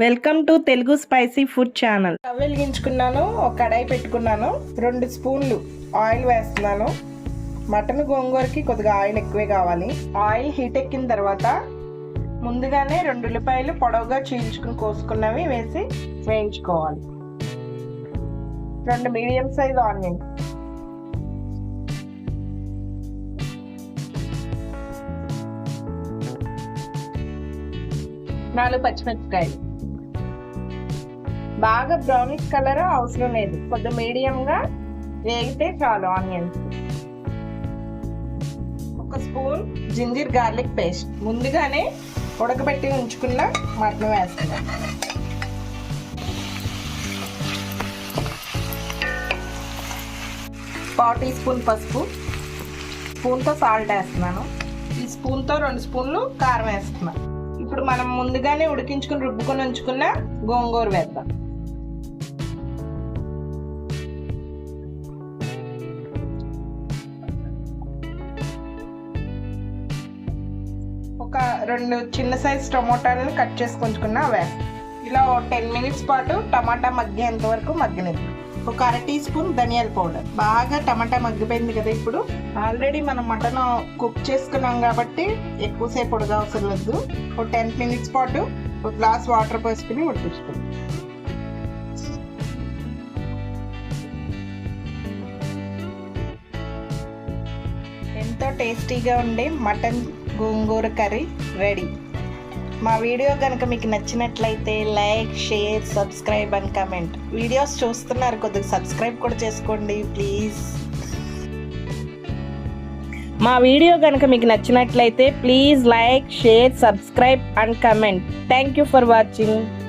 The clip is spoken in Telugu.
Welcome to Telugu spicy food channel. Stove వెలిగించుకున్నాను ఒక కడాయి పెట్టుకున్నాను రెండు స్పూన్లు ఆయిల్ వేస్తున్నాను. మటన్ గోంగూరకి కొద్దిగా ఆయిల్ ఎక్కువే కావాలి. ఆయిల్ హీట్ ఎక్కిన తర్వాత ముందుగానే రెండు ఉల్లిపాయలు పొడవుగా చీల్చుకుని కోసుకున్నవి వేసి వేయించుకోవాలి. రెండు మీడియం సైజ్ ఆనియన్. నాలుగు పచ్చిమిరపకాయలు. బాగా బ్రౌనిష్ కలర్ అవసరం లేదు. కొద్ది మీడియంగా వేగితే చాలు ఆనియన్స్ ఒక స్పూన్ జింజర్ గార్లిక్ పేస్ట్. ముందుగానే ఉడకబెట్టి ఉంచుకున్న మటన్ వేస్తున్నాం పావు టీ స్పూన్ పసుపు. స్పూన్తో సాల్ట్ వేస్తున్నాను. ఈ స్పూన్తో రెండు స్పూన్లు కారం వేస్తున్నాను. ఇప్పుడు మనం ముందుగానే ఉడికించుకుని రుబ్బుకొని ఉంచుకున్న గోంగూర వేద్దాం. ఒక రెండు చిన్న సైజ్ టమోటాలను కట్ చేసి కొంచుకున్న వేస్తాం ఇలా టెన్ మినిట్స్ పాటు టమాటా మగ్గేంత వరకు మగ్గనిద్దాం. ఒక అర టీ స్పూన్ ధనియాల పౌడర్. బాగా టమాటా మగ్గిపోయింది కదా ఇప్పుడు. ఆల్రెడీ మనం మటన్ కుక్ చేసుకున్నాం కాబట్టి ఎక్కువసేపు ఉడక అవసరం లేదు. ఒక టెన్ మినిట్స్ పాటు ఒక గ్లాస్ వాటర్ పోసుకుని ఉడికించుకోండి ఎంతో టేస్టీగా ఉండే మటన్ గోంగూర కర్రీ రెడీ మా వీడియో కనుక మీకు నచ్చినట్లయితే like share subscribe and comment videos చూస్తున్నారు కొద్దిగా సబ్స్క్రైబ్ కూడా చేసుకోండి ప్లీజ్ మా వీడియో కనుక మీకు నచ్చినట్లయితే please like share subscribe and comment thank you for watching